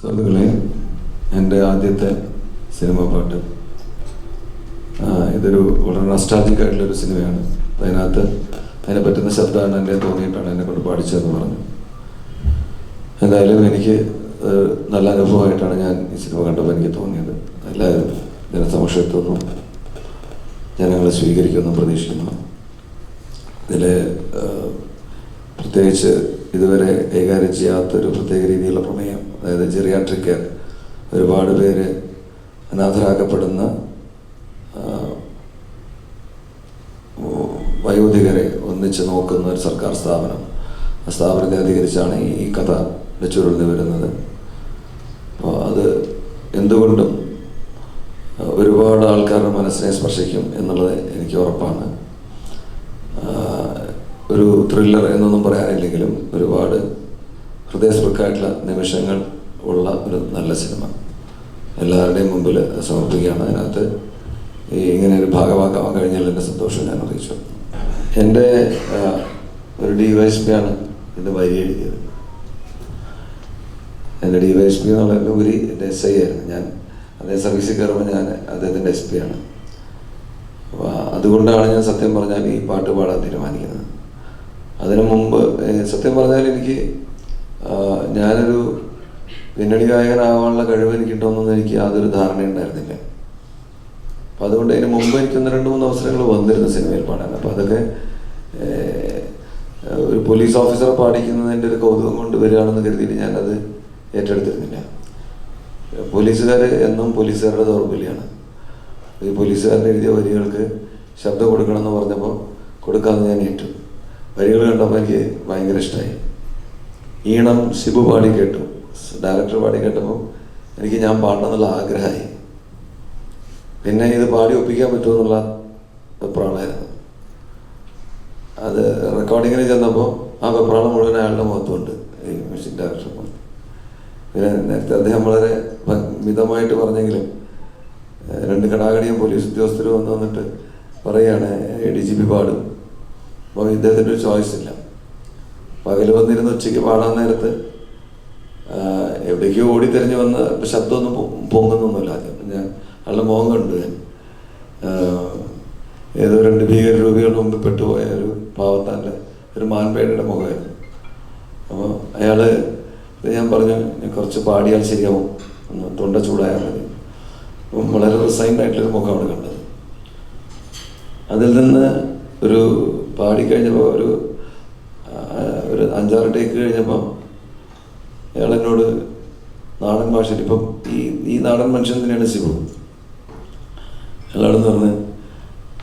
സുഹൃത്തുക്കളെ എന്റെ ആദ്യത്തെ സിനിമ പാട്ട്. ഇതൊരു വളരെ നസ്റ്റാജിക് ആയിട്ടുള്ളൊരു സിനിമയാണ്. അതിനകത്ത് അതിനെ പറ്റുന്ന ശബ്ദമാണ് എന്നെ തോന്നിയിട്ടാണ് എന്നെ കൊണ്ട് പാടിച്ചതെന്ന് പറഞ്ഞു. എന്തായാലും എനിക്ക് നല്ല അനുഭവമായിട്ടാണ് ഞാൻ ഈ സിനിമ കണ്ടപ്പോൾ എനിക്ക് തോന്നിയത്. എല്ലാവരും ജനസമക്ഷത്തുനിന്നു ജനങ്ങളെ സ്വീകരിക്കുമെന്നും പ്രതീക്ഷിക്കുന്നു. ഇതിൽ പ്രത്യേകിച്ച് ഇതുവരെ കൈകാര്യം ചെയ്യാത്തൊരു പ്രത്യേക രീതിയിലുള്ള പ്രമേയം അതായത് ജെറിയാട്രിക് കെയർ ഒരുപാട് പേര് അനാഥരാക്കപ്പെടുന്ന വയോധികരെ ഒന്നിച്ച് നോക്കുന്ന ഒരു സർക്കാർ സ്ഥാപനം. ആ സ്ഥാപനത്തെ അധികരിച്ചാണ് ഈ കഥ വെച്ചുരുളിന് വരുന്നത്. അപ്പോൾ അത് എന്തുകൊണ്ടും ഒരുപാട് ആൾക്കാരുടെ മനസ്സിനെ സ്പർശിക്കും എന്നുള്ളത് എനിക്ക് ഉറപ്പാണ്. ഒരു ത്രില്ലർ എന്നൊന്നും പറയാനില്ലെങ്കിലും ഒരുപാട് ഹൃദയസ്പൃക്കായിട്ടുള്ള നിമിഷങ്ങൾ ഉള്ള ഒരു നല്ല സിനിമ എല്ലാവരുടെയും മുമ്പിൽ സമർപ്പിക്കുകയാണ്. അതിനകത്ത് ഈ ഇങ്ങനെ ഒരു ഭാഗമാക്കാൻ കഴിഞ്ഞാൽ എന്റെ സന്തോഷം ഞാൻ അറിയിച്ചു. എന്റെ ഒരു ഡി വൈ എസ് പി ആണ് എന്റെ വരി എഴുതിയത്. എന്റെ ഡി വൈ എസ് പി എന്നുള്ളതിന്റെ ഉപരി എന്റെ എസ് ഐ ആയിരുന്നു. ഞാൻ അദ്ദേഹം സർവീസിൽ കയറുമ്പോൾ ഞാൻ അദ്ദേഹത്തിന്റെ എസ് പി ആണ്. അപ്പോൾ അതുകൊണ്ടാണ് ഞാൻ സത്യം പറഞ്ഞാൽ ഈ പാട്ട് പാടാൻ തീരുമാനിക്കുന്നത്. അതിനു മുമ്പ് സത്യം പറഞ്ഞാൽ എനിക്ക് ഞാനൊരു പിന്നണി ഗായകനാവാനുള്ള കഴിവ് എനിക്കുണ്ടോയെന്നൊന്നും എനിക്ക് യാതൊരു ധാരണ ഉണ്ടായിരുന്നില്ല അപ്പം അതുകൊണ്ട് അതിന് മുമ്പ് എനിക്ക് ഒന്ന് രണ്ട് മൂന്ന് അവസരങ്ങൾ വന്നിരുന്നു സിനിമയിൽ പാടാൻ. അപ്പം അതൊക്കെ ഒരു പോലീസ് ഓഫീസറെ പാടിക്കുന്നതിന്റെ ഒരു കൗതുകം കൊണ്ട് വരികയാണെന്ന് കരുതിയിട്ട് ഞാനത് ഏറ്റെടുത്തിരുന്നില്ല. പോലീസുകാർ എന്നും പോലീസുകാരുടെ ദൗർബല്യമാണ് ഈ പോലീസുകാരൻ എഴുതിയ വരികൾക്ക് ശബ്ദം കൊടുക്കണമെന്ന് പറഞ്ഞപ്പോൾ കൊടുക്കാമെന്ന് ഞാൻ ഏറ്റു വരികൾ കണ്ടപ്പോൾ എനിക്ക് ഭയങ്കര ഇഷ്ടമായി ഈണം ശിബു പാടി കേട്ടു. ഡയറക്ടർ പാടി കേട്ടപ്പോൾ എനിക്ക് ഞാൻ പാടണമെന്നുള്ള ആഗ്രഹമായി. പിന്നെ ഇത് പാടി ഒപ്പിക്കാൻ പറ്റുമെന്നുള്ള വെപ്രാളായിരുന്നു അത് റെക്കോർഡിങ്ങിന് ചെന്നപ്പോൾ ആ വെപ്രാളം മുഴുവൻ അയാളുടെ മുഖത്തുണ്ട് ഈ മ്യൂസിക് ഡയറക്ടർ പിന്നെ നേരത്തെ അദ്ദേഹം വളരെ മിതമായിട്ട് പറഞ്ഞെങ്കിലും രണ്ട് കടാകടിയും പോലീസ് ഉദ്യോഗസ്ഥരും വന്ന് വന്നിട്ട് പറയുകയാണ് ഡി ജി പി പാടും. അപ്പോൾ ഇദ്ദേഹത്തിന്റെ ഒരു ചോയ്സ് ഇല്ല. പകൽ വന്നിരുന്ന് ഉച്ചയ്ക്ക് പാടാൻ നേരത്ത് എവിടേക്കോ ഓടി തിരിഞ്ഞ് വന്ന് ശബ്ദമൊന്നും പൊങ്ങുന്നൊന്നുമില്ല. ഞാൻ അയാളുടെ മോഹം കണ്ടു ഞാൻ. ഏതോ രണ്ട് ഭീകര രൂപികൾ മുമ്പിൽ പെട്ടുപോയ ഒരു പാവത്താന്റെ ഒരു മാൻപേടയുടെ മുഖമായിരുന്നു. അപ്പോൾ അയാൾ ഞാൻ പറഞ്ഞു "ഞാൻ കുറച്ച് പാടിയാൽ ശരിയാവും. ഒന്ന് തൊണ്ട ചൂടായാൽ മതി. വളരെ റിസൈൻഡ് ആയിട്ടുള്ളൊരു മുഖമാണ് കണ്ടത്. അതിൽ നിന്ന് ഒരു പാടിക്കഴിഞ്ഞപ്പോൾ ഒരു ഒരു അഞ്ചാറ് ടേക്ക് കഴിഞ്ഞപ്പോൾ അയാൾ നാടൻ ഭാഷയിൽ ഇപ്പം ഈ ഈ നാടൻ മനുഷ്യൻ തന്നെയാണ് ശിവു അയാളോട് പറഞ്ഞ്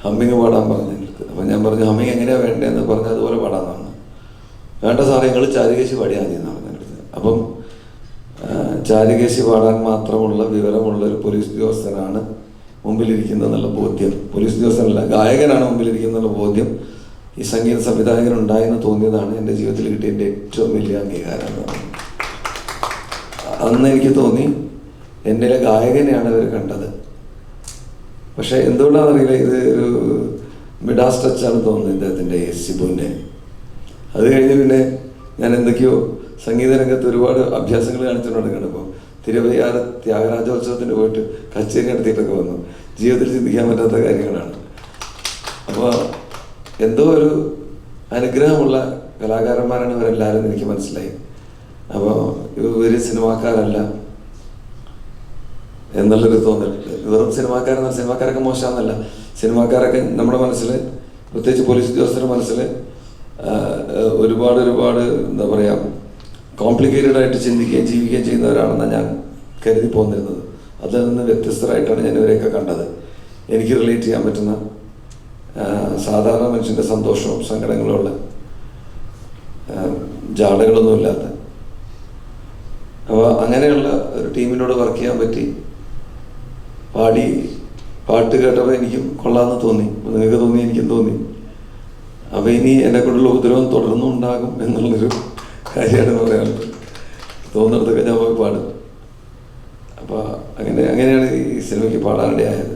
ഹമ്മിങ് പാടാൻ പറഞ്ഞു അപ്പം ഞാൻ പറഞ്ഞു ഹമ്മിങ് എങ്ങനെയാണ് വേണ്ടതെന്ന് പറഞ്ഞ് അതുപോലെ പാടാൻ പറഞ്ഞു. വേണ്ട സാറേ നിങ്ങൾ ചാരികേശി പാടിയാൽ മതി എന്നാണ് എന്റെ അപ്പം ചാരികേശി പാടാൻ മാത്രമുള്ള വിവരമുള്ള ഒരു പോലീസ് ഉദ്യോഗസ്ഥനാണ് മുമ്പിലിരിക്കുന്നതെന്നുള്ള ബോധ്യം. പോലീസ് ഉദ്യോഗസ്ഥനല്ല ഗായകനാണ് മുമ്പിലിരിക്കുന്നതെന്നുള്ള ബോധ്യം ഈ സംഗീത സംവിധായകൻ ഉണ്ടായെന്ന് തോന്നിയതാണ് എന്റെ ജീവിതത്തിൽ കിട്ടിയ എന്റെ ഏറ്റവും വലിയ അംഗീകാരം എന്ന് അന്ന് എനിക്ക് തോന്നി എന്റെ ഗായകനെയാണ് അവർ കണ്ടത്. പക്ഷേ എന്തുകൊണ്ടാണെന്നറിയില്ല ഇത് ഒരു മിഡാസ് ടച്ചാണ് തോന്നുന്നത് ഇദ്ദേഹത്തിന്റെ സിബുവിന്റെ. അത് കഴിഞ്ഞ് പിന്നെ ഞാൻ എന്തൊക്കെയോ സംഗീത രംഗത്ത് ഒരുപാട് അഭ്യാസങ്ങൾ കാണിച്ചുകൊണ്ടിരിക്കുകയാണ് ഇപ്പോൾ തിരുവയ്യാറ് ത്യാഗരാജോത്സവത്തിന് പോയിട്ട് കച്ചേരി നടത്തിയിട്ടൊക്കെ വന്നു. ജീവിതത്തിൽ ചിന്തിക്കാൻ പറ്റാത്ത കാര്യങ്ങളാണ്. അപ്പോൾ എന്തോ ഒരു അനുഗ്രഹമുള്ള കലാകാരന്മാരാണ് ഇവരെല്ലാവരും എനിക്ക് മനസ്സിലായി. അപ്പോൾ ഇവർ സിനിമാക്കാരല്ല എന്നുള്ളൊരു തോന്നൽ. വെറും സിനിമാക്കാരെന്ന സിനിമാക്കാരൊക്കെ മോശമാണെന്നല്ല. സിനിമാക്കാരൊക്കെ നമ്മുടെ മനസ്സിൽ പ്രത്യേകിച്ച് പോലീസ് ഉദ്യോഗസ്ഥരുടെ മനസ്സിൽ ഒരുപാട് ഒരുപാട് എന്താ പറയുക കോംപ്ലിക്കേറ്റഡ് ആയിട്ട് ചിന്തിക്കുകയും ജീവിക്കുകയും ചെയ്യുന്നവരാണെന്നാണ് ഞാൻ കരുതി പോന്നിരുന്നത്. അതിൽ നിന്ന് വ്യത്യസ്തരായിട്ടാണ് ഞാൻ ഇവരെയൊക്കെ കണ്ടത്. എനിക്ക് റിലേറ്റ് ചെയ്യാൻ പറ്റുന്ന സാധാരണ മനുഷ്യന്റെ സന്തോഷവും സങ്കടങ്ങളും ഉള്ള ജാടകളൊന്നുമില്ലാത്ത അപ്പോൾ അങ്ങനെയുള്ള ഒരു ടീമിനോട് വർക്ക് ചെയ്യാൻ പറ്റി. പാടി പാട്ട് കേട്ടപ്പോൾ എനിക്കും കൊള്ളാമെന്ന് തോന്നി. നിങ്ങൾക്ക് തോന്നി എനിക്കും തോന്നി. അപ്പോൾ ഇനി എന്നെ കൊണ്ടുള്ള ഉപദ്രവം തുടർന്നും ഉണ്ടാകും എന്നുള്ളൊരു കാര്യമാണ് പറയാനുള്ളത്. തോന്നുന്നിടത്തൊക്കെ ഞാൻ പോയി പാടും. അപ്പോൾ അങ്ങനെ അങ്ങനെയാണ് ഈ സിനിമയ്ക്ക് പാടാനിടയായത്.